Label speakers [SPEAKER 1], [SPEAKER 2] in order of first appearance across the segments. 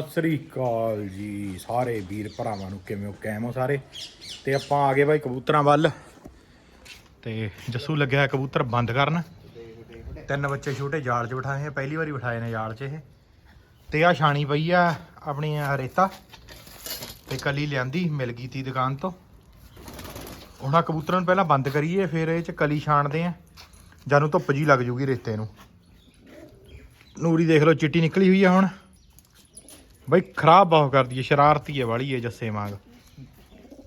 [SPEAKER 1] ਸਤਿ ਸ੍ਰੀ ਅਕਾਲ ਜੀ ਸਾਰੇ ਵੀਰ ਭਰਾਵਾਂ ਨੂੰ, ਕਿਵੇਂ ਹੋ? ਕੈਮ ਹੋ ਸਾਰੇ? ਤੇ ਆਪਾਂ ਆ ਗਏ ਬਾਈ ਕਬੂਤਰਾਂ ਵੱਲ। ਤੇ ਜੱਸੂ ਲੱਗਿਆ ਕਬੂਤਰ ਬੰਦ ਕਰਨ। ਤਿੰਨ ਬੱਚੇ ਛੋਟੇ ਜਾਲ 'ਚ ਬਿਠਾਏ ਆ ਪਹਿਲੀ ਵਾਰੀ ਬਿਠਾਏ ਨੇ ਜਾਲ 'ਚ ਇਹ। ਤੇ ਆ ਛਾਣੀ ਪਈ ਆ ਆਪਣੀ ਰੇਤਾ। ਤੇ ਕਲੀ ਲਿਆਂਦੀ, ਮਿਲ ਗਈ ਤੀ ਦੁਕਾਨ ਤੋਂ। ਹੁਣ ਆ ਕਬੂਤਰਾਂ ਨੂੰ ਪਹਿਲਾਂ ਬੰਦ ਕਰੀਏ, ਫਿਰ ਇਹ 'ਚ ਕਲੀ ਛਾਣਦੇ ਆ। ਜਾਨੂੰ ਧੁੱਪ ਜੀ ਲੱਗ ਜੂਗੀ ਰੇਤੇ ਨੂੰ। ਨੂਰੀ ਦੇਖ ਲਓ, ਚਿੱਟੀ ਨਿਕਲੀ ਹੋਈ ਆ ਹੁਣ। ਬਈ ਖਰਾਬ ਬਹੁਤ ਕਰਦੀ ਹੈ, ਸ਼ਰਾਰਤੀ ਹੈ, ਵਾਲੀ ਹੈ ਜੱਸੇ ਵਾਂਗ।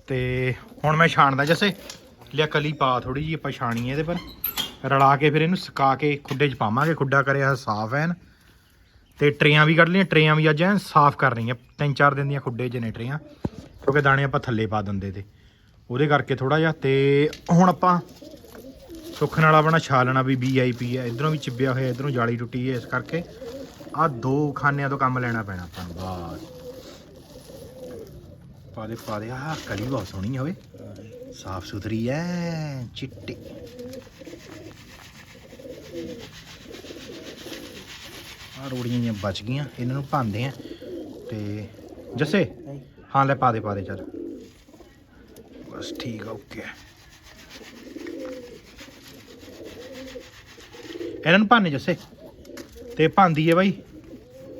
[SPEAKER 1] ਤੇ ਹੁਣ ਮੈਂ ਛਾਣਦਾ ਜੱਸੇ, ਲਿਆ ਕਲੀ ਪਾ ਥੋੜੀ ਜੀ ਆਪਾਂ ਛਾਣੀ ਇਹਦੇ ਪਰ। ਰਲਾ ਕੇ ਫਿਰ ਇਹਨੂੰ ਸੁਕਾ ਕੇ ਖੁੱਡੇ 'ਚ ਪਾਵਾਂਗੇ, ਖੁੱਡਾ ਕਰਿਆ ਸਾਫ਼ ਐਨ। ਤੇ ਟਰੇਆਂ ਵੀ ਕੱਢ ਲਈਆਂ, ਟਰੇਆਂ ਵੀ ਅੱਜ ਐਨ ਸਾਫ਼ ਕਰ ਰਹੀਆਂ, ਤਿੰਨ ਚਾਰ ਦਿਨ ਦੀਆਂ ਖੁੱਡੇ 'ਚ ਨੇ ਟਰੇਆਂ, ਕਿਉਂਕਿ ਦਾਣੇ ਆਪਾਂ ਥੱਲੇ ਪਾ ਦਿੰਦੇ ਤੇ। ਉਹਦੇ ਕਰਕੇ ਥੋੜਾ ਜਿਹਾ, ਤੇ ਹੁਣ ਆਪਾਂ ਸੁੱਖ ਨਾਲ ਆਪਣਾ ਛਾਲਣਾ ਵੀ ਵੀਆਈਪੀ ਹੈ, ਇਧਰੋਂ ਵੀ ਚਿੱਬਿਆ ਹੋਇਆ, ਇਧਰੋਂ ਜਾਲੀ ਟੁੱਟੀ ਹੈ, ਇਸ ਕਰਕੇ ਆ ਦੋ ਖਾਨਿਆਂ ਤੋਂ ਕੰਮ ਲੈਣਾ ਪੈਣਾ ਆਪਾਂ ਨੂੰ। ਬਾਸ। ਪਾ ਦੇ ਪਾ ਦੇ। ਆਹ ਕਲੀ ਬਹੁਤ ਸੋਹਣੀ ਹੈ ਓਏ। ਸਾਫ਼ ਸੁਥਰੀ ਐ ਚਿੱਟੀ। ਆ ਰੋੜੀਆਂ ਜਿਹੀਆਂ ਬਚ ਗਈਆਂ ਇਹਨਾਂ ਨੂੰ ਭਾਂਦੇ ਆ। ਤੇ ਜੱਸੇ ਹਾਂ ਲੈ ਪਾ ਦੇ ਪਾ ਦੇ ਚੱਲ। ਬਸ ਠੀਕ ਆ ਓਕੇ। ਇਹਨਾਂ ਨੂੰ ਭਾਨੇ ਜੱਸੇ। ਤੇ ਭਾਂਦੀ ਹੈ ਬਾਈ।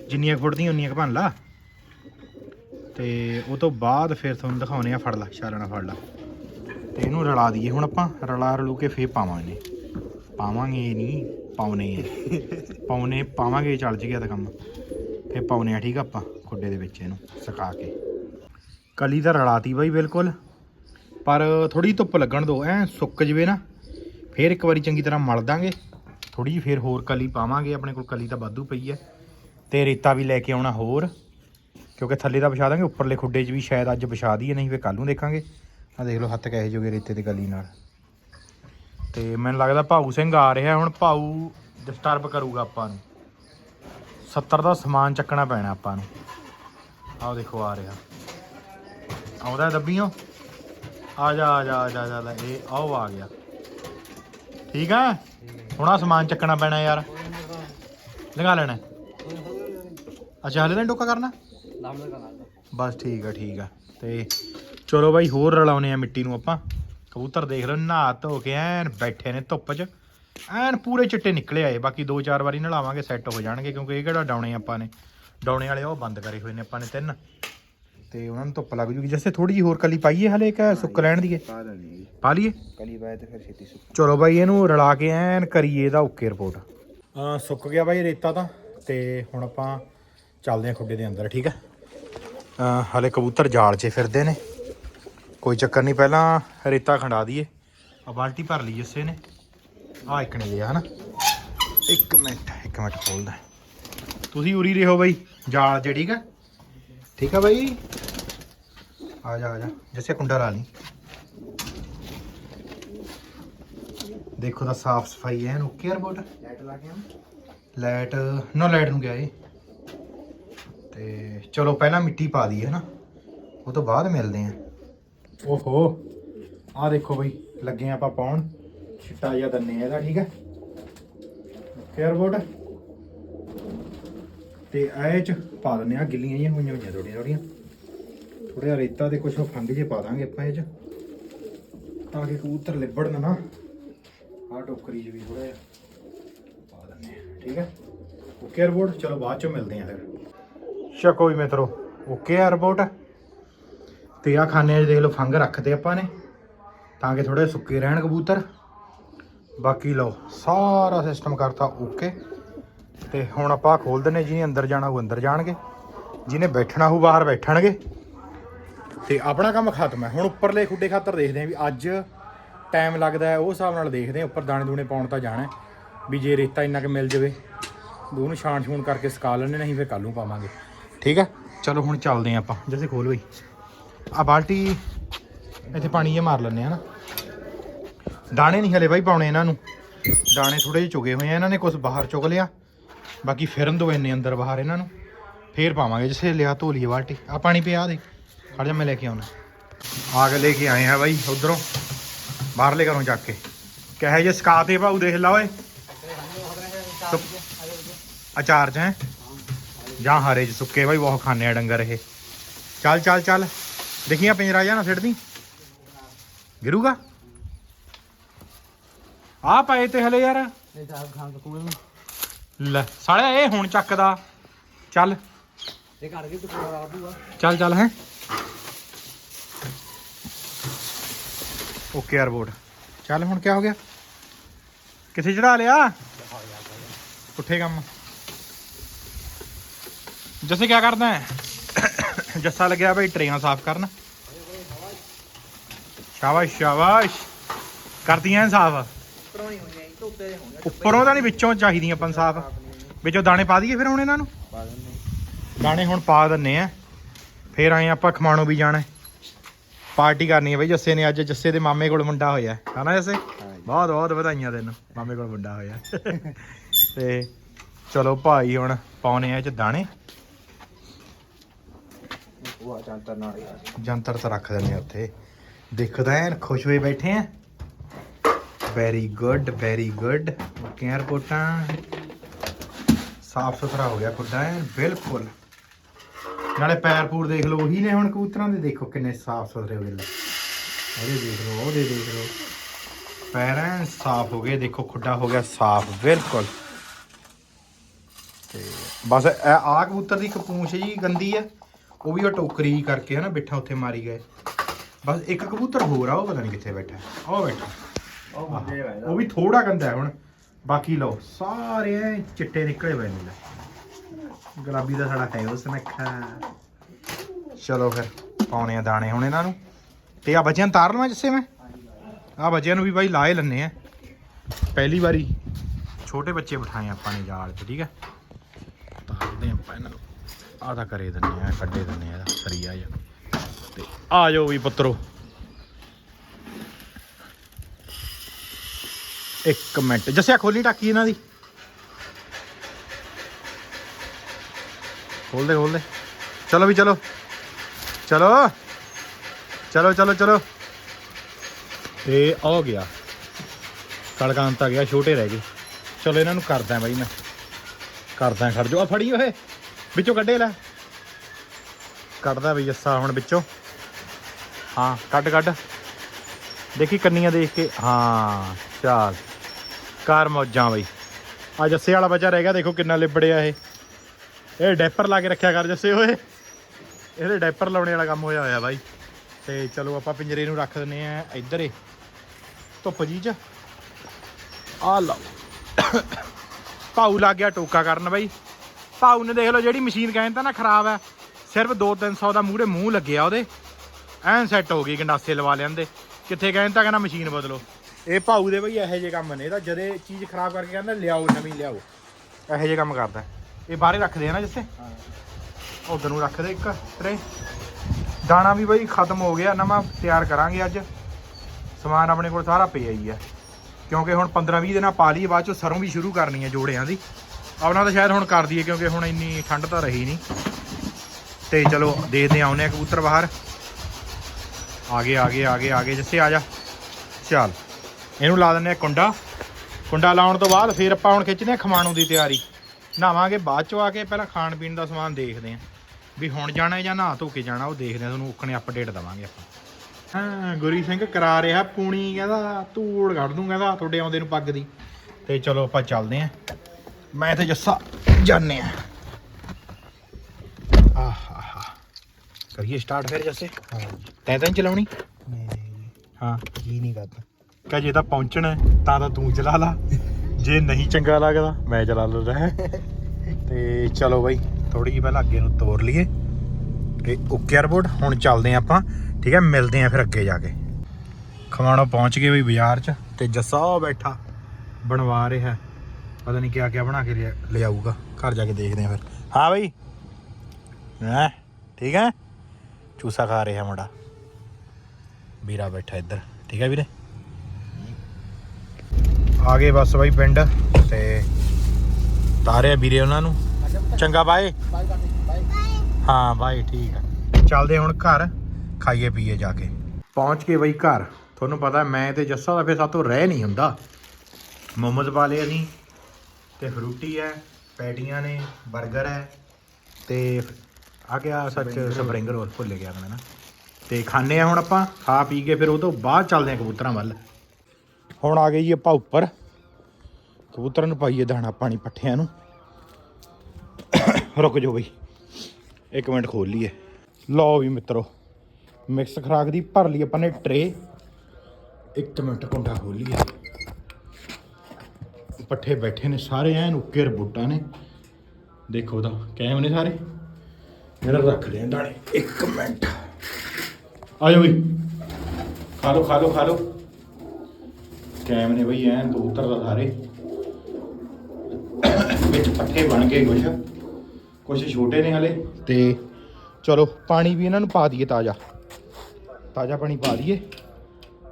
[SPEAKER 1] ਜਿੰਨੀਆਂ ਕੁ ਫੁੱਟਦੀਆਂ, ਉਨੀਆਂ ਕੁ ਭੰਨ ਲਾ। ਤੇ ਉਹ ਤੋਂ ਬਾਅਦ ਫਿਰ ਤੁਹਾਨੂੰ ਦਿਖਾਉਨੇ ਆ ਫੜ ਲਾ ਛਾਲਣਾ ਫੜ ਲਾ। ਤੇ ਇਹਨੂੰ ਰਲਾ ਦਈਏ ਹੁਣ ਆਪਾਂ, ਰਲਾ ਰਲੂ ਕੇ ਫੇਰ ਪਾਵਾਂਗੇ ਪਾਵਾਂਗੇ ਨਹੀਂ ਪਾਉਨੇ ਆ। ਪਾਉਨੇ ਪਾਵਾਂਗੇ, ਚੱਲ ਜ ਗਿਆ ਤਾਂ ਕੰਮ। ਫੇਰ ਪਾਉਨੇ ਆ, ਠੀਕ ਆ ਆਪਾਂ, ਖੁੱਡੇ ਦੇ ਵਿੱਚ ਇਹਨੂੰ ਸੁਕਾ ਕੇ। ਕਲੀ ਤਾਂ ਰਲਾਤੀ ਬਾਈ, ਬਿਲਕੁਲ। ਪਰ ਥੋੜੀ ਧੁੱਪ ਲੱਗਣ ਦਿਓ ਐ ਸੁੱਕ ਜਵੇ ਨਾ। ਫੇਰ ਇੱਕ ਵਾਰੀ ਚੰਗੀ ਤਰ੍ਹਾਂ ਮਲ ਦਾਂਗੇ। ਥੋੜੀ ਜਿਹੀ ਫੇਰ ਹੋਰ ਕਲੀ ਪਾਵਾਂਗੇ, ਆਪਣੇ ਕੋਲ ਕਲੀ ਤਾਂ ਵਾਧੂ ਪਈ ਹੈ। ਤੇ ਰੇਤਾ ਵੀ ਲੈ ਕੇ ਆਉਣਾ ਹੋਰ, ਕਿਉਂਕਿ ਥੱਲੇ ਦਾ ਵਿਛਾ ਦਾਂਗੇ, ਉੱਪਰਲੇ ਖੁੱਡੇ 'ਚ ਵੀ ਸ਼ਾਇਦ ਅੱਜ ਵਿਛਾ ਦਈਏ, ਨਹੀਂ ਫੇਰ ਕੱਲ ਨੂੰ ਦੇਖਾਂਗੇ। ਆ ਦੇਖ ਲਓ ਹੱਥ ਕਹੇ ਜੋਗੇ ਰੇਤੇ ਤੇ ਗਲੀ ਨਾਲ। ਤੇ ਮੈਨੂੰ ਲੱਗਦਾ ਭਾਊ ਸਿੰਘ ਆ ਰਿਹਾ, ਹੁਣ ਭਾਊ ਡਿਸਟਰਬ ਕਰੂਗਾ ਆਪਾਂ ਨੂੰ। 70 ਦਾ ਸਮਾਨ ਚੱਕਣਾ ਪੈਣਾ ਆਪਾਂ ਨੂੰ। ਆਓ ਦੇਖੋ ਆ ਰਿਹਾ। ਆਉਂਦਾ ਦੱਬੀਓ? ਆ ਜਾ ਆ ਜਾ ਆ ਜਾ ਆ ਜਾ ਇਹ ਆਓ ਆ ਗਿਆ। ਠੀਕ ਆ ਹੁਣ ਆ ਸਮਾਨ ਚੱਕਣਾ ਪੈਣਾ ਯਾਰ। ਲਗਾ ਲੈਣਾ। ਅੱਛਾ ਹਲੇ ਤਾਂ ਨੀ ਟੋਕਾ ਕਰਨਾ ਬਸ ਠੀਕ ਆ ਠੀਕ ਆ। ਤੇ ਚਲੋ ਬਾਈ ਹੋਰ ਰਲਾਉਨੇ ਆ ਮਿੱਟੀ ਨੂੰ ਆਪਾਂ। ਕਬੂਤਰ ਦੇਖ ਲਓ ਨਹਾ ਧੋ ਕੇ ਐਨ ਬੈਠੇ ਨੇ ਧੁੱਪ 'ਚ। ਐਨ ਪੂਰੇ ਚਿੱਟੇ ਨਿਕਲੇ ਆਏ ਬਾਕੀ ਦੋ ਚਾਰ ਵਾਰੀ ਨਲਾਵਾਂਗੇ ਸੈੱਟ ਹੋ ਜਾਣਗੇ ਕਿਉਂਕਿ ਇਹ ਕਿਹੜਾ ਡਾਉਣੇ ਆਪਾਂ ਨੇ। ਡਾਉਣੇ ਵਾਲੇ ਉਹ ਬੰਦ ਕਰੇ ਹੋਏ ਨੇ ਆਪਾਂ ਨੇ ਤਿੰਨ। ਤੇ ਉਹਨਾਂ ਨੂੰ ਧੁੱਪ ਲੱਗ ਜੂਗੀ। ਜਿਵੇਂ ਥੋੜੀ ਜਿਹੀ ਹੋਰ ਕਲੀ ਪਾਈਏ ਹਲੇ ਕਿ ਸੁੱਕ ਲੈਣ ਦੀਏ।
[SPEAKER 2] ਪਾ
[SPEAKER 1] ਲਈਏ?
[SPEAKER 2] ਕਲੀ ਪਾਏ ਤੇ ਫਿਰ ਛੇਤੀ ਸੁੱਕ
[SPEAKER 1] ਚਲੋ ਬਾਈ ਇਹਨੂੰ ਰਲਾ ਕੇ ਐਨ ਕਰੀਏ ਇਹਦਾ ਓਕੇ ਰਿਪੋਰਟ। ਆ ਸੁੱਕ ਗਿਆ ਬਾਈ ਰੇਤਾ ਤਾਂ। ਤੇ ਹੁਣ ਆਪਾਂ ਚੱਲਦੇ ਆ ਖੁੱਡੇ ਦੇ ਅੰਦਰ ਠੀਕ ਆ? ਹਲੇ ਕਬੂਤਰ ਜਾਲ 'ਚ ਫਿਰਦੇ ਨੇ। ਕੋਈ ਚੱਕਰ ਨਹੀਂ ਪਹਿਲਾਂ ਰੇਤਾ ਖੰਡਾ ਦਈਏ। ਆ ਬਾਲਟੀ ਭਰ ਲਈ ਇਸੇ ਨੇ। ਆ ਇੱਕ ਨੇ ਲਿਆ ਹਨਾ? ਇੱਕ ਮਿੰਟ ਇੱਕ ਮਿੰਟ ਖੋਲਦਾ। ਤੁਸੀਂ ਉਰੀ ਰਹੋ ਬਾਈ ਜਾਲ 'ਚ ਠੀਕ ਆ? ਠੀਕ ਆ ਬਾਈ? ਆ ਜਾ ਆ ਜਾ। ਜਿਸੇ ਕੁੰਡਾ ਲਾ ਲਈ। ਦੇਖੋ ਤਾਂ ਸਾਫ਼ ਸਫ਼ਾਈ ਹੈ ਓਕੇ ਰਿਪੋਰਟ?
[SPEAKER 2] ਲਾਈਟ ਲਾ ਕੇ
[SPEAKER 1] ਲਾਈਟ ਨਾ ਲਾਈਟ ਨੂੰ ਗਿਆ ਏ ਤੇ ਚਲੋ ਪਹਿਲਾਂ ਮਿੱਟੀ ਪਾ ਦਈਏ ਹਨਾ, ਉਹ ਤੋਂ ਬਾਅਦ ਮਿਲਦੇ ਆਂ ਓਹੋ, ਆਹ ਦੇਖੋ ਬਈ, ਲੱਗੇ ਆਪਾਂ ਪਾਉਣ, ਛਿੱਟਾ ਜਿਹਾ ਦੰਨੇ ਆ ਇਹਦਾ, ਠੀਕ ਹੈ? ਓਕੇ ਰਿਪੋਰਟ ਤੇ ਇਹ ਚ ਪਾ ਦਿੰਨੇ ਆ ਗਿੱਲੀਆਂ ਜਿਹੀਆਂ ਹੋਈਆਂ ਹੋਈਆਂ ਥੋੜੀਆਂ ਥੋੜੀਆਂ ਥੋੜਾ ਜਿਹਾ ਰੇਤਾ ਤੇ ਕੁਝ ਫੰਡ ਜੇ ਪਾ ਦਾਂਗੇ ਆਪਾਂ ਇਹ ਚ, ਤਾਂ ਕਿ ਕਬੂਤਰ ਲਿਬੜਨ ਨਾ। ਆਹ ਟੋਕਰੀ 'ਚ ਵੀ ਥੋੜਾ ਜਿਹਾ ਪਾ ਦਿੰਨੇ ਆ ਠੀਕ ਹੈ? ਓਕੇ ਰਿਪੋਰਟ ਚਲੋ ਬਾਅਦ ਚੋਂ ਮਿਲਦੇ ਆ ਫਿਰ। ਸ਼ਕੋ ਵੀ ਮਿੱਤਰੋ ਓਕੇ ਆ ਰਿਪੋਰਟ ਤੇ ਆ ਖਾਨੇ 'ਚ ਦੇਖ ਲਓ, ਫੰਗ ਰੱਖਦੇ ਆਪਾਂ ਨੇ, ਤਾਂ ਕਿ ਥੋੜੇ ਸੁੱਕੇ ਰਹਿਣ ਕਬੂਤਰ। ਬਾਕੀ ਲਓ, ਸਾਰਾ ਸਿਸਟਮ ਕਰਤਾ ਓਕੇ ਤੇ ਹੁਣ ਆਪਾਂ ਖੋਲ ਦਿੰਨੇ ਜਿਹਨੇ ਅੰਦਰ ਜਾਣਾ ਉਹ ਅੰਦਰ ਜਾਣਗੇ। ਜਿਹਨੇ ਬੈਠਣਾ ਉਹ ਬਾਹਰ ਬੈਠਣਗੇ। ਤੇ ਆਪਣਾ ਕੰਮ ਖਤਮ ਹੈ। ਹੁਣ ਉੱਪਰਲੇ ਖੁੱਡੇ ਖਾਤਰ ਦੇਖਦੇ ਆਂ ਵੀ ਅੱਜ ਟਾਈਮ ਲੱਗਦਾ ਹੈ, ਉਹ ਹਿਸਾਬ ਨਾਲ ਦੇਖਦੇ ਆਂ ਉੱਪਰ ਦਾਣੇ ਦੂਣੇ ਪਾਉਣ ਤਾਂ ਜਾਣਾ ਵੀ ਜੇ ਰੇਤਾ ਇੰਨਾ ਕਿ ਮਿਲ ਜਾਵੇ ਦੋਨੋਂ ਛਾਣ ਛੂਣ ਕਰਕੇ ਸਕਾ ਲੈਣੇ ਨਹੀਂ ਫਿਰ ਕੱਲ ਨੂੰ ਪਾਵਾਂਗੇ। ਠੀਕ ਹੈ ਚਲੋ ਹੁਣ ਚੱਲਦੇ ਆਂ ਆਪਾਂ ਜੈਸੇ ਖੋਲ ਬਈ। ਆ ਬਾਲਟੀ ਇੱਥੇ ਪਾਣੀ ਇਹ ਮਾਰ ਲੈਂਦੇ ਆ ਨਾ। ਦਾਣੇ ਨਹੀਂ ਹਲੇ ਬਾਈ ਪਾਉਣੇ ਇਹਨਾਂ ਨੂੰ। ਦਾਣੇ ਥੋੜੇ ਜਿਹੇ ਚੁਗੇ ਹੋਏ ਆ ਇਹਨਾਂ ਨੇ ਕੁਝ ਬਾਹਰ ਚੁਗ ਲਿਆ। ਬਾਕੀ ਫਿਰਨ ਦੋ ਇੰਨੇ ਅੰਦਰ ਬਾਹਰ ਇਹਨਾਂ ਨੂੰ। ਫੇਰ ਪਾਵਾਂਗੇ ਜਿਸੇ ਲਿਆ ਧੋ ਲਈਏ ਬਾਲਟੀ। ਆ ਪਾਣੀ ਪਿਆ ਦੇ। ਖੜ ਜਾ ਮੈਂ ਲੈ ਕੇ ਆਉਣਾ। ਆ ਕੇ ਲੈ ਕੇ ਆਏ ਆ ਬਾਈ ਉਧਰੋਂ। ਬਾਹਰਲੇ ਘਰੋਂ ਚੱਕ ਕੇ। ਕਹੇ ਜੇ ਸਕਾ ਤੇ ਭਾਊ ਦੇਖ ਲਾ ਓਏ। ਅਚਾਰ ਚ ਹੈ। ਜਾਂ ਹਰੇ ਚ ਸੁੱਕੇ ਬਾਈ ਬਹੁਤ ਖਾਣੇ ਆ ਡੰਗਰ ਇਹ। ਚੱਲ ਚੱਲ ਚੱਲ। ਦੇਖੀਆਂ ਪਿੰਜਰਾ ਜਾਂ ਨਾ ਸਿੱਟਦੀ ਗਿਰੂਗਾ? ਆ ਪਏ ਤੇ ਹਲੇ ਯਾਰ।
[SPEAKER 2] ਇਹ ਸਾਹਿਬ ਨੂੰ।
[SPEAKER 1] ਲੈ ਸਾਲਿਆ ਇਹ ਹੁਣ ਚੱਕਦਾ। ਚੱਲ।
[SPEAKER 2] ਇਹ ਕਰ ਕੇ ਤੂੰ ਕੋਲ ਆ। ਦੂਗਾ
[SPEAKER 1] ਚੱਲ ਚੱਲ ਹੈ। ਓਕੇ 에어ਬੋਰਡ। ਚੱਲ ਹੁਣ ਕੀ ਹੋ ਗਿਆ? ਕਿੱਥੇ ਚੜਾ ਲਿਆ? ਉੱਠੇ ਕੰਮ। ਜੱਸੇ ਕੀ ਕਰਦਾ ਹੈ? ਜੱਸਾ ਲੱਗਿਆ ਭਾਈ ਟਰੇਆਂ ਸਾਫ਼ ਕਰਨ। ਸ਼ਾਬਾਸ਼ ਸ਼ਾਬਾਸ਼। ਕਰਦੀਆਂ ਐਨ ਸਾਫ਼। ਉੱਪਰੋਂ ਤਾਂ ਨਹੀਂ ਵਿੱਚੋਂ ਚਾਹੀਦੀਆਂ ਆਪਾਂ ਨੂੰ ਸਾਫ਼। ਵਿੱਚੋਂ ਦਾਣੇ ਪਾ ਦਈਏ ਫਿਰ ਹੁਣ ਇਹਨਾਂ ਨੂੰ?
[SPEAKER 2] ਪਾ ਦਿੰਦੇ
[SPEAKER 1] ਦਾਣੇ ਹੁਣ ਪਾ ਦਿੰਨੇ ਆ। ਫੇਰ ਆਏ ਆਪਾਂ ਖਮਾਣੋ ਵੀ ਜਾਣਾ। ਹੈ। ਪਾਰਟੀ ਕਰਨੀ ਹੈ ਬਈ ਜੱਸੇ ਨੇ ਅੱਜ। ਜੱਸੇ ਦੇ ਮਾਮੇ ਕੋਲ ਮੁੰਡਾ ਹੋਇਆ। ਹੈ ਹਨਾ ਜੱਸੇ? ਬਹੁਤ ਬਹੁਤ ਵਧਾਈਆਂ ਤੈਨੂੰ। ਮਾਮੇ ਕੋਲ ਮੁੰਡਾ ਹੋਇਆ। ਤੇ ਚਲੋ ਭਾਈ ਹੁਣ ਪਾਉਨੇ ਆ ਇਹ ਚ ਦਾਣੇ।
[SPEAKER 2] ਉਹ ਆ ਚਾਂਤਰ ਨਾਲ ਯਾਰ
[SPEAKER 1] ਜੰਤਰ ਤਾਂ ਰੱਖ ਦਿੰਨੇ ਆ ਉੱਥੇ। ਦੇਖਦਾ ਐਨ, ਖੁਸ਼ ਹੋਏ ਬੈਠੇ ਆ? Very good very good care ਕੋਟਾਂ ਸਾਫ਼ ਸੁਥਰਾ ਹੋ ਗਿਆ ਖੁੱਡਾ ਐਨ, ਬਿਲਕੁਲ। ਨਾਲੇ ਪੈਰ ਪੂਰ ਦੇਖ ਲਓ, ਉਹੀ ਨੇ ਹੁਣ ਕਬੂਤਰਾਂ ਦੇ। ਦੇਖੋ ਕਿੰਨੇ ਸਾਫ਼ ਸੁਥਰੇ ਹੋ ਗਏ ਲੈ। ਉਹਦੇ ਦੇਖ ਲਓ, ਉਹਦੇ ਦੇਖ ਲਓ। ਪੈਰ ਐਨ ਸਾਫ਼ ਹੋ ਗਏ, ਦੇਖੋ ਖੁੱਡਾ ਹੋ ਗਿਆ, ਸਾਫ਼, ਬਿਲਕੁਲ। ਤੇ ਬਸ ਆਹ ਕਬੂਤਰ ਦੀ ਇੱਕ ਪੂੰਛ ਜੀ ਗੰਦੀ ਆ ਉਹ ਵੀ ਉਹ ਟੋਕਰੀ ਕਰਕੇ ਹਨਾ ਬਿੱਠਾ ਉੱਥੇ ਮਾਰੀ ਗਏ। ਬਸ ਇੱਕ ਕਬੂਤਰ ਹੋਰ ਆ ਉਹ ਪਤਾ ਨਹੀਂ ਕਿੱਥੇ ਬੈਠਾ ਉਹ ਬੈਠਾ।
[SPEAKER 2] ਉਹ ਮੁੰਡੇ
[SPEAKER 1] ਵੀ ਥੋੜਾ ਗੰਦਾ ਹੈ ਹੁਣ। ਬਾਕੀ ਲਓ ਸਾਰੇ ਐਂ ਚਿੱਟੇ ਨਿਕਲੇ ਹੋਏ ਨੇ ਲੈ। ਗੁਲਾਬੀ ਦਾ ਸਾਡਾ ਹੈ ਉਸ ਨਖਾ ਚਲੋ ਫਿਰ ਪਾਉਣੇ ਆ ਦਾਣੇ ਹੁਣ ਇਹਨਾਂ ਨੂੰ। ਤੇ ਆ ਬੱਚਿਆਂ ਨੂੰ ਤਾਰ ਲਵਾਂ ਜਿੱਸੇ ਮੈਂ? ਆ ਬੱਚਿਆਂ ਨੂੰ ਵੀ ਬਾਈ ਲਾਏ ਲੰਨੇ ਆ। ਪਹਿਲੀ ਵਾਰੀ ਛੋਟੇ ਬੱਚੇ ਬਿਠਾਏ ਆਪਾਂ ਨੇ ਜਾਲ 'ਚ ਠੀਕ ਹੈ ਤਾਰਦੇ ਆਪਾਂ ਇਹਨਾਂ ਨੂੰ ਆ ਤਾਂ ਕਰੇ ਦਿੰਨੇ ਆ, ਕੱਢੇ ਦਿੰਨੇ ਆ ਇਹਦਾ ਸਰੀਆ ਜਿਹਾ। ਤੇ ਆ ਜਾਓ ਵੀ ਪੁੱਤਰੋ। ਇੱਕ ਮਿੰਟ, ਜੱਸਿਆ ਖੋਲੀ ਟਾਕੀ ਇਹਨਾਂ ਦੀ। ਖੋਲ ਦੇ ਖੋਲ ਦੇ ਚਲੋ ਵੀ ਚਲੋ। ਚਲੋ। ਚਲੋ ਚਲੋ ਚਲੋ। ਤੇ ਆ ਗਿਆ। ਕੜਕਾਂਤ ਤਾਂ ਗਿਆ, ਛੋਟੇ ਰਹਿ ਗਏ। ਚਲੋ ਇਹਨਾਂ ਨੂੰ ਕਰਦਾ ਬਾਈ ਮੈਂ। ਕਰਦਾ ਖੜ ਜਾ ਆ ਫੜੀ ਓਏ। ਵਿੱਚੋਂ ਕੱਢੇ ਲੈ। ਕੱਢਦਾ ਬਈ ਜੱਸਾ ਹੁਣ ਵਿੱਚੋਂ। ਹਾਂ, ਕੱਢ ਕੱਢ। ਦੇਖੀ ਕੰਨੀਆਂ ਦੇਖ ਕੇ। ਹਾਂ, ਚੱਲ। ਕਾਰ ਮੌਜਾਂ ਬਈ। ਆ ਜੱਸੇ ਵਾਲਾ ਬੱਚਾ ਰਹਿ ਗਿਆ, ਦੇਖੋ ਕਿੰਨਾ ਲਿਬੜਿਆ ਇਹ। ਇਹ ਡੈਪਰ ਲਾ ਕੇ ਰੱਖਿਆ ਕਰ ਜੱਸੇ, ਓਏ। ਇਹਦੇ ਡੈਪਰ ਲਾਉਣੇ ਵਾਲਾ ਕੰਮ ਹੋਇਆ ਹੋਇਆ ਬਾਈ। ਤੇ ਚਲੋ ਆਪਾਂ ਪਿੰਜਰੇ ਨੂੰ ਰੱਖ ਦਿੰਨੇ ਆ ਇੱਧਰ ਏ। ਧੁੱਪ ਜੀ ਚ। ਆ ਲਓ। ਭਾਊ ਲੱਗ ਗਿਆ ਟੋਕਾ ਕਰਨ ਬਾਈ। ਭਾਊ ਨੇ ਦੇਖ ਲਓ ਜਿਹੜੀ ਮਸ਼ੀਨ ਕਹਿੰਦਾ ਨਾ ਖਰਾਬ ਹੈ। ਸਿਰਫ 2-300 ਦਾ ਮੂਹਰੇ ਮੂੰਹ ਲੱਗਿਆ ਉਹਦੇ। ਐਨ ਸੈੱਟ ਹੋ ਗਈ ਗੰਡਾਸੇ ਲਵਾ ਲਿਆਂਦੇ ਕਿੱਥੇ ਕਹਿੰਦਾ ਕਹਿੰਦਾ ਮਸ਼ੀਨ ਬਦਲੋ। ਇਹ ਭਾਊ ਦੇ ਬਈ ਇਹੋ ਜਿਹੇ ਕੰਮ ਨੇ ਇਹਦਾ ਜਦੇ ਚੀਜ਼ ਖਰਾਬ ਕਰਕੇ ਕਹਿੰਦਾ ਲਿਆਓ ਨਵੀਂ ਲਿਆਓ। ਇਹੋ ਜਿਹੇ ਕੰਮ ਕਰਦਾ। ਇਹ ਬਾਹਰੇ ਰੱਖਦੇ ਆ ਨਾ ਜਿੱਥੇ? ਉਧਰ ਨੂੰ ਰੱਖਦੇ ਇੱਕ ਟਰੇ ਦਾਣਾ ਵੀ ਬਈ ਖਤਮ ਹੋ ਗਿਆ ਨਵਾਂ ਤਿਆਰ ਕਰਾਂਗੇ ਅੱਜ। ਸਮਾਨ ਆਪਣੇ ਕੋਲ ਸਾਰਾ ਪਿਆ ਹੀ ਹੈ। ਕਿਉਂਕਿ ਹੁਣ 15-20 ਦਿਨਾਂ ਪਾ ਲਈ ਬਾਅਦ ਚੋਂ ਸਰੋਂ ਵੀ ਸ਼ੁਰੂ ਕਰਨੀ ਹੈ ਜੋੜਿਆਂ ਦੀ। ਆਪਣਾ ਤਾਂ ਸ਼ਾਇਦ ਹੁਣ ਕਰ ਦਈਏ ਕਿਉਂਕਿ ਹੁਣ ਇੰਨੀ ਠੰਡ ਤਾਂ ਰਹੀ ਨਹੀਂ। ਤੇ ਚਲੋ ਦੇਖਦੇ ਆਉਨੇ ਆ ਕਬੂਤਰ ਬਾਹਰ। ਆਗੇ ਆਗੇ ਆਗੇ ਆਗੇ ਜਿੱਥੇ ਆ ਜਾ। ਚੱਲ, ਇਹਨੂੰ ਲਾ ਦਿੰਨੇ ਆ ਕੁੰਡਾ। ਕੁੰਡਾ ਲਾਉਣ ਤੋਂ ਬਾਅਦ ਫਿਰ ਆਪਾਂ ਹੁਣ ਖਿੱਚਦੇ ਆ ਖਮਾਣੂ ਦੀ ਤਿਆਰੀ। ਨਹਾਵਾਂਗੇ, ਬਾਅਦ ਚੋਂ ਆ ਕੇ ਪਹਿਲਾਂ ਖਾਣ ਪੀਣ ਦਾ ਸਮਾਨ ਦੇਖਦੇ ਆ ਵੀ ਹੁਣ ਜਾਣਾ ਜਾਂ ਨਹਾ ਧੋ ਕੇ ਜਾਣਾ, ਉਹ ਦੇਖਦੇ ਆ ਤੁਹਾਨੂੰ ਉਖਣੇ ਅਪਡੇਟ ਦਵਾਂਗੇ ਆਪਾਂ। ਹਾਂ, ਗੁਰੀ ਸਿੰਘ ਕਰਾ ਰਿਹਾ, ਪੂਣੀ ਕਹਿੰਦਾ, ਧੂੜ ਕੱਢ ਦੂੰ ਕਹਿੰਦਾ, ਤੁਹਾਡੇ ਆਉਂਦੇ ਨੂੰ ਪੱਗ ਦੀ। ਤੇ ਚਲੋ ਆਪਾਂ ਚੱਲਦੇ ਆ ਮੈਂ ਤੇ ਜੱਸਾ ਜਾਣੇ ਆ। ਆਹਾ ਕਰੀਏ ਸਟਾਰਟ ਫਿਰ ਜੱਸੇ?
[SPEAKER 2] ਹਾਂ।
[SPEAKER 1] ਤੈਂ ਤਾਂ ਚਲਾਉਣੀ? ਹਾਂ।
[SPEAKER 2] ਕੀ ਨਹੀਂ ਕਰਦਾ
[SPEAKER 1] ਕਹ ਜੇ ਤਾਂ ਪਹੁੰਚਣਾ ਹੈ, ਤਾਂ ਤਾਂ ਤੂੰ ਚਲਾ ਲਾ। ਜੇ ਨਹੀਂ ਚੰਗਾ ਲੱਗਦਾ ਮੈਂ ਚਲਾ ਲੈਂਦਾ। ਤੇ ਚਲੋ ਬਾਈ ਥੋੜੀ ਜਿਹੀ ਪਹਿਲਾਂ ਅੱਗੇ ਨੂੰ ਤੋਰ ਲਈਏ। ਤੇ ਓਕੇ ਬੋਰਡ ਹੁਣ ਚੱਲਦੇ ਹਾਂ ਆਪਾਂ। ਠੀਕ ਹੈ ਮਿਲਦੇ ਹਾਂ ਫਿਰ ਅੱਗੇ ਜਾ ਕੇ। ਖਮਾਣੋ ਪਹੁੰਚ ਗਏ ਬਈ ਬਾਜ਼ਾਰ 'ਚ ਤੇ ਜੱਸਾ ਬੈਠਾ ਬਣਵਾ ਰਿਹਾ। ਹੈ। ਪਤਾ ਨਹੀਂ ਕਿਆ ਕਿਆ ਬਣਾ ਕੇ ਲਿਆ- ਲਿਆਊਗਾ। ਘਰ ਜਾ ਕੇ ਦੇਖਦੇ ਹਾਂ ਫਿਰ। ਹਾਂ ਬਈ। ਹੈ? ਠੀਕ ਹੈ? ਚੂਸਾ ਖਾ ਰਿਹਾ ਮੁੰਡਾ। ਵੀਰਾ ਬੈਠਾ ਇੱਧਰ। ਠੀਕ ਹੈ ਵੀਰੇ? ਆ ਗਏ ਬਸ ਬਾਈ ਪਿੰਡ ਤੇ ਤਾਰਿਆ ਵੀਰੇ ਉਹਨਾਂ ਨੂੰ। ਚੰਗਾ ਬਾਏ ਹਾਂ ਬਾਈ ਠੀਕ ਹੈ ਚੱਲਦੇ ਹੁਣ ਘਰ। ਖਾਈਏ, ਪੀਏ ਜਾ ਕੇ। ਪਹੁੰਚ ਕੇ ਬਾਈ ਘਰ। ਤੁਹਾਨੂੰ ਪਤਾ ਮੈਂ ਤੇ ਜੱਸਾ ਦਾ ਫਿਰ ਸਾਤੋਂ ਰਹਿ ਨਹੀਂ ਹੁੰਦਾ। ਮੁਹੰਮਦ ਪਾ ਲਏ ਅਸੀਂ ਤੇ ਫਰੂਟੀ ਹੈ ਪੈਟੀਆਂ ਨੇ 버ਗਰ ਹੈ ਤੇ ਆ ਗਿਆ ਸੱਚ ਸਪਰਿੰਗ ਰੋਲ। ਭੁੱਲ ਗਿਆ ਮੈਂ ਨਾ। ਤੇ ਖਾਣੇ ਆ ਹੁਣ ਆਪਾਂ ਖਾ ਪੀ ਕੇ ਫਿਰ ਉਹ ਤੋਂ ਬਾਅਦ ਚੱਲਦੇ ਆ ਕਬੂਤਰਾਂ ਵੱਲ। ਹੁਣ ਆ ਗਏ ਜੀ ਆਪਾਂ ਉੱਪਰ। ਕਬੂਤਰਾਂ ਨੂੰ ਪਾਈਏ ਦਾਣਾ ਪਾਣੀ ਪੱਠਿਆਂ ਨੂੰ। ਰੁਕ ਜਾਓ ਬਈ। ਇੱਕ ਮਿੰਟ ਖੋਲ ਲਈਏ। ਲਓ ਵੀ ਮਿੱਤਰੋ ਮਿਕਸ ਖਰਾਕ ਦੀ ਭਰ ਲਈ ਆਪਾਂ ਨੇ ਟਰੇ। ਇੱਕ ਮਿੰਟ ਕੁੰਡਾ ਖੋਲ ਲਈਏ। ਪੱਠੇ ਬੈਠੇ ਨੇ ਸਾਰੇ, ਐਨ ਉੱਕੇਰ ਬੂਟਾਂ ਨੇ। ਦੇਖੋ ਤਾਂ ਕਾਇਮ ਨੇ ਸਾਰੇ। ਮੇਰਾ ਰੱਖ ਲਿਆ ਦਾਣੇ ਇੱਕ ਮਿੰਟ। ਆ ਵੀ ਖਾ ਲਓ ਖਾ ਲਓ ਖਾ ਲਓ। ਕਾਇਮ ਨੇ ਬਈ ਐਨ ਕਬੂਤਰ ਦਾ ਸਾਰੇ। ਵਿੱਚ ਪੱਠੇ ਬਣ ਗਏ ਕੁਛ। ਕੁਛ ਛੋਟੇ ਨੇ ਹਲੇ। ਤੇ ਚਲੋ, ਪਾਣੀ ਵੀ ਇਹਨਾਂ ਨੂੰ ਪਾ ਦਈਏ ਤਾਜ਼ਾ। ਤਾਜ਼ਾ ਪਾਣੀ ਪਾ ਦਈਏ।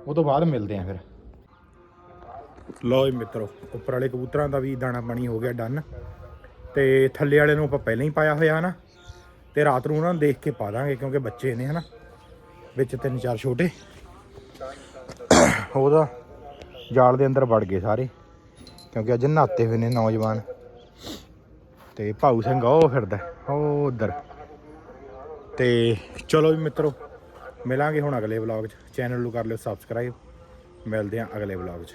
[SPEAKER 1] ਉਹ ਤੋਂ ਬਾਅਦ ਮਿਲਦੇ ਆਂ ਫਿਰ। ਲਓ ਜੀ ਮਿੱਤਰੋ, ਉੱਪਰ ਵਾਲੇ ਕਬੂਤਰਾਂ ਦਾ ਵੀ ਦਾਣਾ ਪਾਣੀ ਹੋ ਗਿਆ ਡਨ। ਤੇ ਥੱਲੇ ਵਾਲੇ ਨੂੰ ਆਪਾਂ ਪਹਿਲਾਂ ਹੀ ਪਾਇਆ ਹੋਇਆ ਹਨਾ, ਤੇ ਰਾਤ ਨੂੰ ਉਹਨਾਂ ਨੂੰ ਦੇਖ ਕੇ ਪਾ ਦਾਂਗੇ ਕਿਉਂਕਿ ਬੱਚੇ ਨੇ ਹਨਾ, ਵਿੱਚ ਤਿੰਨ ਚਾਰ ਛੋਟੇ। ਉਹਦਾ ਜਾਲ ਦੇ ਅੰਦਰ ਵੜ ਗਏ ਸਾਰੇ, ਕਿਉਂਕਿ ਅੱਜ ਨਹਾਤੇ ਹੋਏ ਨੇ ਨੌਜਵਾਨ। ਤੇ ਭਾਊ ਸਿੰਘ ਉਹ ਫਿਰਦਾ, ਉਹ ਉਧਰ। ਤੇ ਚਲੋ ਵੀ ਮਿੱਤਰੋ, ਮਿਲਾਂਗੇ ਹੁਣ ਅਗਲੇ ਵਲੌਗ 'ਚ। ਚੈਨਲ ਨੂੰ ਕਰ ਲਿਓ ਸਬਸਕ੍ਰਾਈਬ ਮਿਲਦੇ ਆਂ ਅਗਲੇ ਵਲੌਗ 'ਚ।